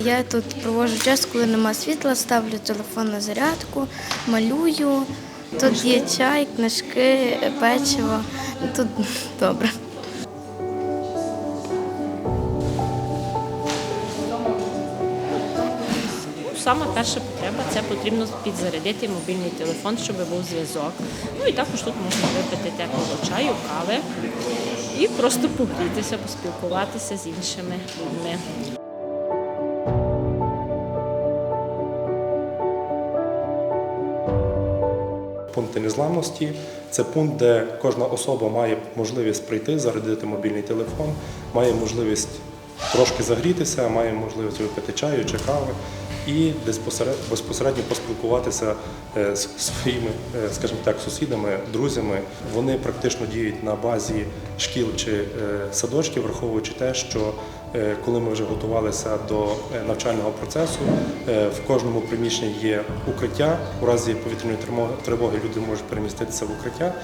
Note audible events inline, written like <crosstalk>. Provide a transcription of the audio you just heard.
Я тут проводжу час, коли нема світла, ставлю телефон на зарядку, малюю. Тут є чай, книжки, печиво. Тут <laughs> добре. Саме перша потреба це потрібно підзарядити мобільний телефон, щоб був зв'язок. Ну і також тут можна випити теплого чаю, кави і просто погрітися, поспілкуватися з іншими людьми. Пункти незламності. Це пункт, де кожна особа має можливість прийти, зарядити мобільний телефон, має можливість трошки загрітися, має можливість випити чаю чи кави і безпосередньо поспілкуватися е, з своїми, е, скажімо так, сусідами, друзями. Вони практично діють на базі шкіл чи е, садочків, враховуючи те, що коли ми вже готувалися до навчального процесу, в кожному приміщенні є укриття. У разі повітряної тривоги люди можуть переміститися в укриття.